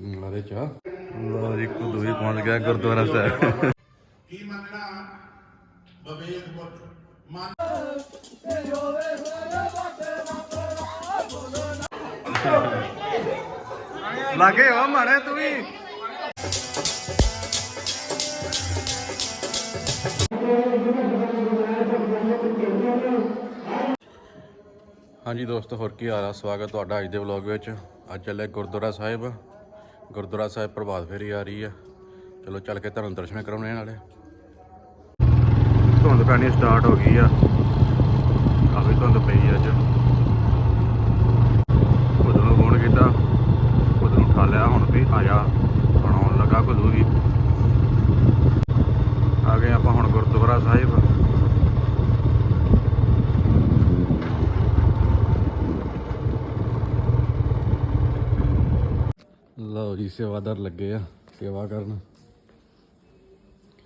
ਮਾਰੇ ਚਾ ਲੋ ਜੀ ਕੁਦੂ ਵੀ ਪਹੁੰਚ ਗਿਆ ਗੁਰਦੁਆਰਾ ਸਾਹਿਬ। ਕੀ ਮੰਨਣਾ? ਬਵੇਦ ਪੁੱਤ ਮਨ ਲਾਗੇ ਹੋ ਮਾਰੇ ਤੂੰ ਵੀ। ਹਾਂਜੀ ਦੋਸਤੋ ਹੋਰ ਕੀ ਹਾਲ ਆ? ਸਵਾਗਤ ਤੁਹਾਡਾ ਅੱਜ ਦੇ ਵਲੌਗ ਵਿੱਚ। ਅੱਜ ਚੱਲੇ ਗੁਰਦੁਆਰਾ ਸਾਹਿਬ। ਗੁਰਦੁਆਰਾ ਸਾਹਿਬ ਪ੍ਰਭਾਤ ਫੇਰੀ ਆ ਰਹੀ ਆ। ਚਲੋ ਚੱਲ ਕੇ ਤੁਹਾਨੂੰ ਦਰਸ਼ਨ ਕਰਾਉਣੇ ਨਾਲੇ। ਧੁੰਦ ਪੈਣੀ ਸਟਾਰਟ ਹੋ ਗਈ ਆ। ਕਾਫੀ ਧੁੰਦ ਪਈ ਅੱਜ। ਉਦੋਂ ਨੂੰ ਫੋਨ ਕੀਤਾ। ਉਦੋਂ ਨੂੰ ਉਠਾ ਲਿਆ। ਹੁਣ ਵੀ ਆ ਜਾ ਹੁਣ ਆਉਣ ਲੱਗਾ ਕੁਦੂ ਵੀ ਆ ਗਏ ਆਪਾਂ ਹੁਣ ਗੁਰਦੁਆਰਾ ਸਾਹਿਬ ਲਓ ਜੀ ਸੇਵਾਦਾਰ ਲੱਗੇ ਆ ਸੇਵਾ ਕਰਨ।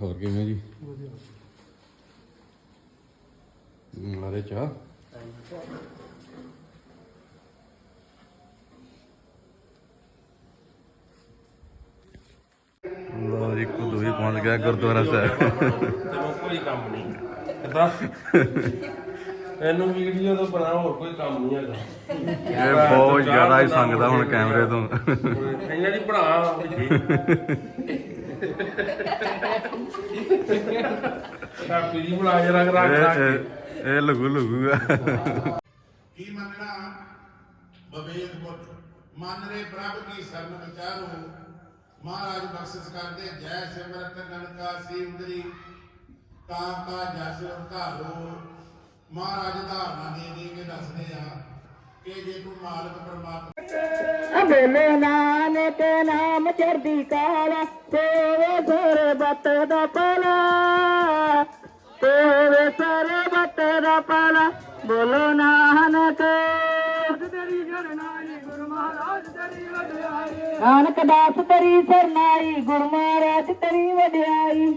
ਹੋਰ ਕਿਵੇਂ ਜੀ? ਵਧੀਆ। ਮਾਰੇ ਚਾਹ। ਲਓ ਜੀ ਕੁਦੂ ਵੀ ਪਹੁੰਚ ਗਿਆ ਗੁਰਦੁਆਰਾ ਸਾਹਿਬ। ਤੈਨੂੰ ਕੋਈ ਕੰਮ ਨਹੀਂ। ਦੱਸ। ਇਹਨੂੰ ਵੀਡੀਓ ਤੋਂ ਬਣਾ ਹੋਰ ਕੋਈ ਕੰਮ ਨਹੀਂ ਹੈਗਾ। ਇਹ ਬਹੁਤ ਜ਼ਿਆਦਾ ਹੀ ਸੰਗਦਾ ਹੁਣ ਕੈਮਰੇ ਤੋਂ। ਇਹਨਾਂ ਦੀ ਬਣਾ ਕਾਪੀ ਦੀ ਬਣਾ ਕੇ ਰੱਖ ਰੱਖ ਰੱਖ ਇਹ ਕੇ। ਇਹ- ਲਗੂ ਲਗੂ ਆ। ਕੀ ਮੰਨਣਾ? ਬਵੇਦ ਪੁੱਤ ਮਨ ਰੇ ਪ੍ਰਭ ਕੀ ਸਰਨ ਵਿਚਾਰੋ? ਮਹਾਰਾਜ ਬਖਸ਼ਿਸ਼ ਕਰਦੇ ਜੈ ਸਿਮਰਤ ਗਣਕਾ ਸੀ ਉਦਰੀ ਕਾਮ ਕਾ ਜਸ ਉਧਾਰੋ ਮਹਾਰਾਜ ਧਾਰਨਾ ਦੇ ਦੇ ਕੇ ਦੱਸਦੇ ਆ ਕਿ ਜੇ ਤੂੰ ਮਾਲਕ ਪਰਮਾਤਮਾ ਬੋਲੇ ਨਾਨਕ ਨਾਮ ਚੜਦੀ ਕਾਲਾ, ਤੇਰੇ ਸਰਬਤ ਦਾ ਭਲਾ ਤੇਰੇ ਸਰਬਤ ਦਾ ਭਲਾ ਬੋਲੋ ਨਾਨਕ। ਤੇਰੀ ਜਰਨਾਈ ਗੁਰੂ ਮਹਾਰਾਜ ਤੇਰੀ ਵਡਿਆਈ ਨਾਨਕ ਦਾਸ ਤੇਰੀ ਸਰਨਾਈ, ਗੁਰੂ ਮਹਾਰਾਜ ਤੇਰੀ ਵਡਿਆਈ।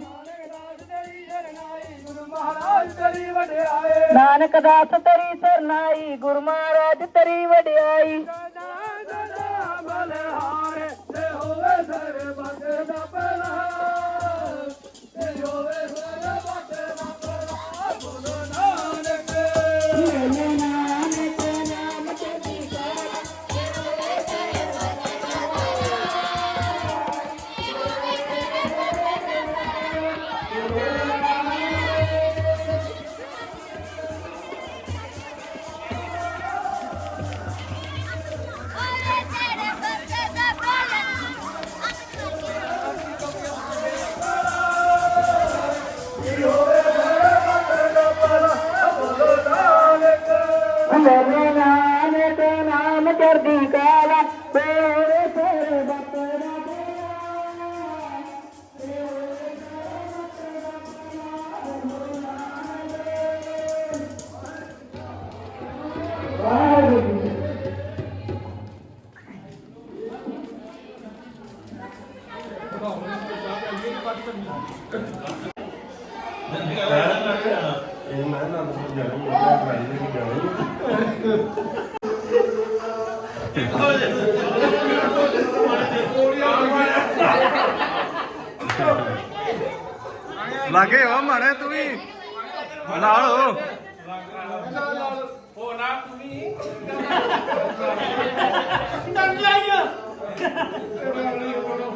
ਨਾਨਕ ਦਾਸ ਤੇਰੀ ਸਰਨਾਈ ਗੁਰੂ ਮਹਾਰਾਜ ਤੇਰੀ ਵਡਿਆਈ। Ore ਲਾਗੇ ਹੋ ਮਾਰੇ ਤੂੰ ਵੀ। ਨਾਲ ਹੋ। ਹੋ ਨਾ ਤੂੰ ਵੀ ਬੋਲੇ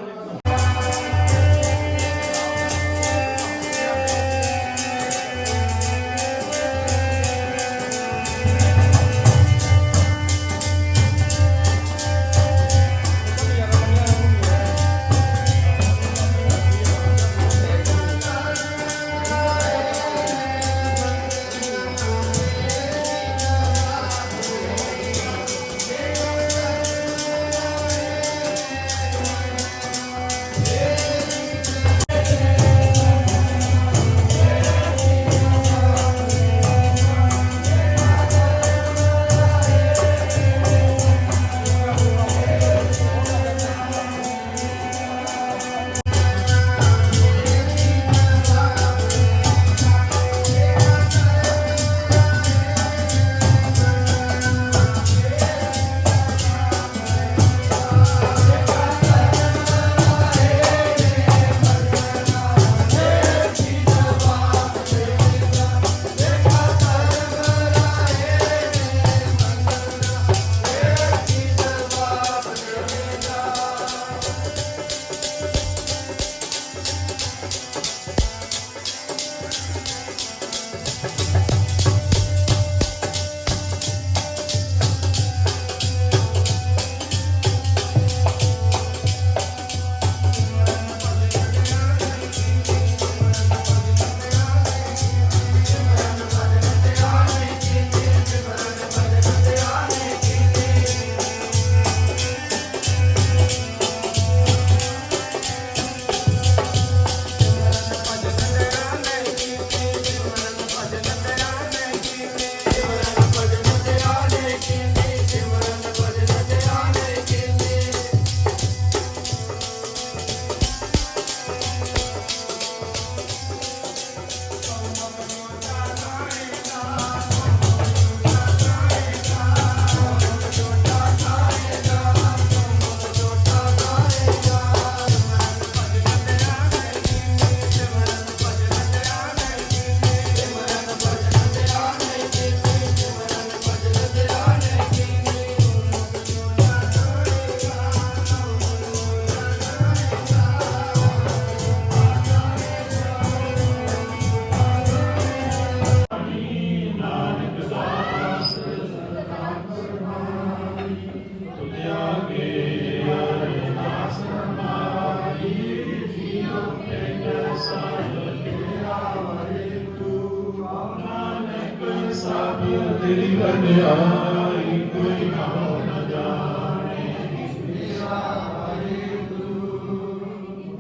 ਵਡਿਆਈ ਕੋਈ ਨਾਮ ਨ ਜਾਣੇ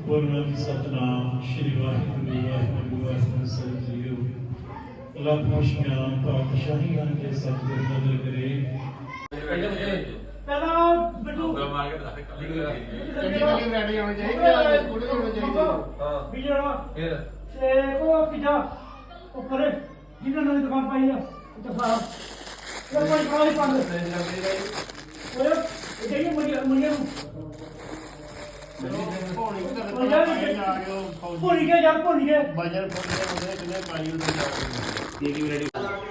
ਪੁਰਨਮ ਸਤਨਾਮ ਸ਼੍ਰੀ ਵਾਹਿਗੁਰੂ ਵਾਹਿਗੁਰੂ ਵਾਹਿਗੁਰੂ ਸਾਹਿਬ ਜੀਓ ਲੱਖ ਮੁਸ਼ਕਿਲਾਂ ਪਾਤਸ਼ਾਹੀਆਂ ਦੇ ਸਤਿਗੁਰ ਨਦਰ ਕਰੇ ਪਹਿਲਾਂ ਬਿੱਟੂ ਵੀ ਜਿਹੜਾ ਤੇ ਉਹ ਕਿਜਾ ਉੱਪਰ, ਜਿਹਨਾਂ ਨੇ ਦੁਕਾਨ ਪਾਈ ਆ, ਉੱਤੇ ਸਾਰਾ ਉਹ ਕੋਈ ਕਾਲੀ ਪੰਨ ਉਹ ਇਹ ਜਿਹੜੀ ਮੁੰਡੀ ਮੁੰਡੀ ਨੂੰ ਭੁੱਲ ਗਏ ਯਾਰ ਭੁੱਲ ਗਏ ਸਤਨਾਮ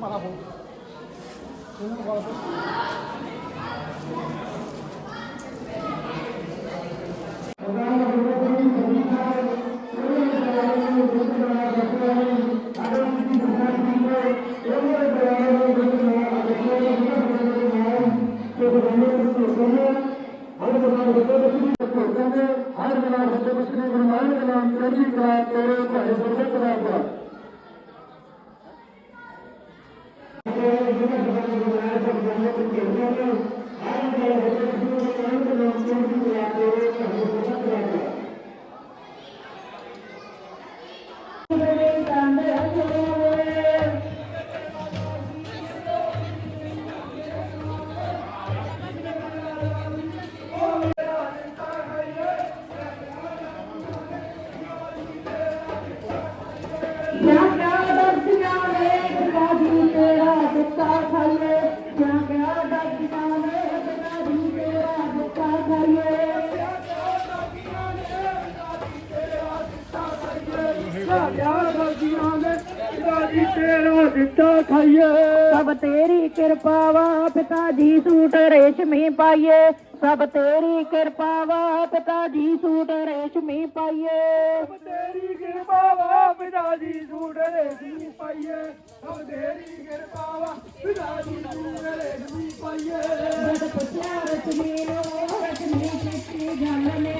মারাবো ஆயிரத்தி நாலு சொந்த பிரச்சனை ஆயிரத்தி நாலு தெரிவிக்கிறார் தெரிவிக்கிறார் Thank you. ਮਿੱਠਾ ਖਾਈਏ। ਸਭ ਤੇਰੀ ਕਿਰਪਾਵਾ ਪਿਤਾ ਜੀ ਸੂਟ ਰੇਸ਼ਮੀ ਪਾਈਏ। ਸਭ ਤੇਰੀ ਕਿਰਪਾਵਾ ਪਿਤਾ ਜੀ ਸੂਟ ਰੇਸ਼ਮੀ ਪਾਈਏ। ਸਭ ਤੇਰੀ ਕਿਰਪਾਵਾ ਪਿਤਾ ਜੀ ਸੂਟ ਰੇਸ਼ਮੀ ਪਾਈਏ। ਸਭ ਤੇਰੀ ਕਿਰਪਾਵਾ ਪਿਤਾ ਜੀ ਸੂਟ ਰੇਸ਼ਮੀ ਪਾਈਏ। ਬੜਾ ਪਤਿਆ ਰਸ਼ਮੀ ਨੂੰ ਰਸ਼ਮੀ ਕਿੱਥੇ ਜਾਣਨੇ